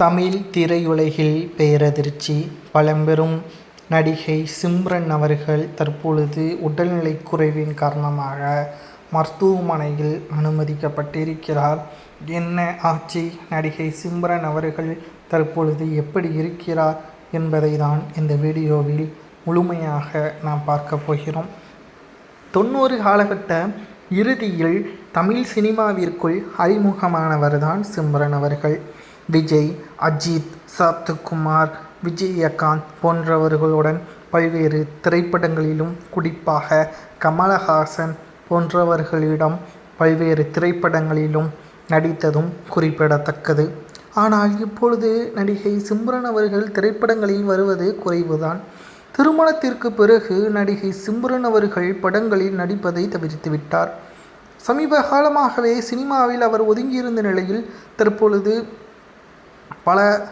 தமிழ் திரையுலகில் பேரதிர்ச்சி பழம்பெரும் நடிகை சிம்ரன் அவர்கள் தற்பொழுது உடல்நிலை குறைவின் காரணமாக மருத்துவமனையில் அனுமதிக்கப்பட்டிருக்கிறார். என்ன ஆட்சி நடிகை சிம்ரன் அவர்கள் தற்பொழுது எப்படி இருக்கிறார் என்பதை தான் இந்த வீடியோவில் முழுமையாக நாம் பார்க்க போகிறோம். தொண்ணூறு காலகட்ட இறுதியில் தமிழ் சினிமாவிற்குள் அறிமுகமானவர் தான் சிம்ரன் அவர்கள். விஜய் அஜித் சரத்குமார் விஜயகாந்த் போன்றவர்களுடன் பல்வேறு திரைப்படங்களிலும் குறிப்பாக கமலஹாசன் போன்றவர்களிடம் பல்வேறு திரைப்படங்களிலும் நடித்ததும் குறிப்பிடத்தக்கது. ஆனால் இப்பொழுது நடிகை சிம்ரன் அவர்கள் திரைப்படங்களில் வருவது குறைவுதான். திருமணத்திற்கு பிறகு நடிகை சிம்ரன் அவர்கள் படங்களில் நடிப்பதை தவிர்த்துவிட்டார் சமீப காலமாகவே சினிமாவில் அவர் ஒதுங்கியிருந்த நிலையில் தற்பொழுது பல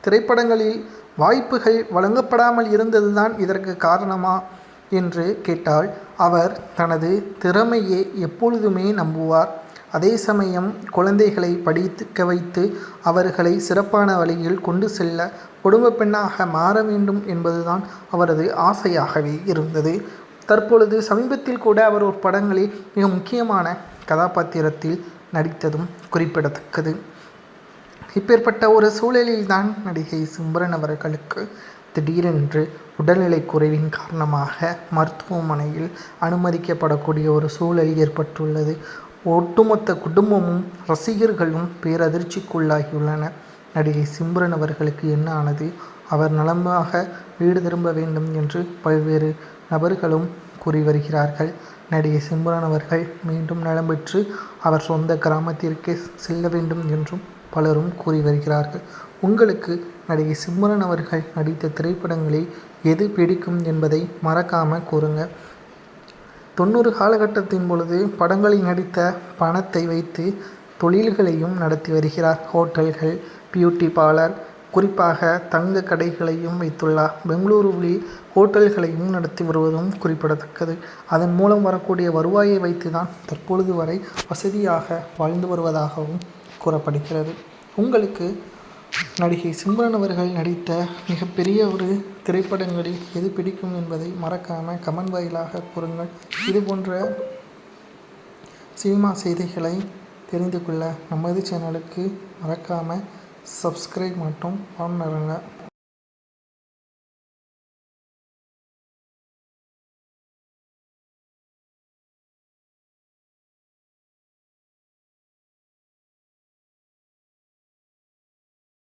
திரைப்படங்களில் வாய்ப்புகள் வழங்கப்படாமல் இருந்ததுதான் இதற்கு காரணமா? என்று கேட்டால் அவர் தனது திறமையை எப்பொழுதுமே நம்புவார். அதே சமயம் குழந்தைகளை படிக்க வைத்து அவர்களை சிறப்பான வழியில் கொண்டு செல்ல குடும்ப பெண்ணாக மாற வேண்டும் என்பதுதான் அவரது ஆசையாகவே இருந்தது. தற்பொழுது சமீபத்தில் கூட அவர் ஒரு படங்களில் மிக முக்கியமான கதாபாத்திரத்தில் நடித்ததும் குறிப்பிடத்தக்கது. இப்பேற்பட்ட ஒரு சூழலில்தான் நடிகை சிம்ரன் அவர்களுக்கு திடீரென்று உடல்நிலை குறைவின் காரணமாக மருத்துவமனையில் அனுமதிக்கப்படக்கூடிய ஒரு சூழல் ஏற்பட்டுள்ளது. ஒட்டுமொத்த குடும்பமும் ரசிகர்களும் பேரதிர்ச்சிக்குள்ளாகியுள்ளனர் நடிகை சிம்ரன் அவர்களுக்கு என்ன ஆனது? அவர் நலமாக வீடு திரும்ப வேண்டும் என்று பல்வேறு நபர்களும் கூறி வருகிறார்கள். நடிகை சிம்ரன் அவர்கள் மீண்டும் நலம் பெற்று அவர் சொந்த கிராமத்திற்கே செல்ல வேண்டும் என்றும் பலரும் கூறி வருகிறார்கள். உங்களுக்கு நடிகை சிம்ரன் அவர்கள் நடித்த திரைப்படங்களில் எது பிடிக்கும் என்பதை மறக்காமல் கூறுங்கள் தொண்ணூறு காலகட்டத்தின் பொழுது படங்களில் நடித்த பணத்தை வைத்து தொழில்களையும் நடத்தி வருகிறார். ஹோட்டல்கள் பியூட்டி பார்லர் குறிப்பாக தங்க கடைகளையும் வைத்துள்ளார். பெங்களூருவில் ஹோட்டல்களையும் நடத்தி வருவதும் குறிப்பிடத்தக்கது. அதன் மூலம் வரக்கூடிய வருவாயை வைத்து தான் தற்பொழுது வரை வசதியாக வாழ்ந்து வருவதாகவும் கூறப்படுகிறது. உங்களுக்கு நடிகை சிம்ரன் அவர்கள் நடித்த மிகப்பெரிய ஒரு திரைப்படங்களில் எது பிடிக்கும் என்பதை மறக்காமல் கமெண்ட் வாயிலாக கூறுங்கள். இது போன்ற சினிமா செய்திகளை தெரிந்து கொள்ள நமது சேனலுக்கு மறக்காமல் சப்ஸ்கிரைப் மட்டும் பண்ணிருங்க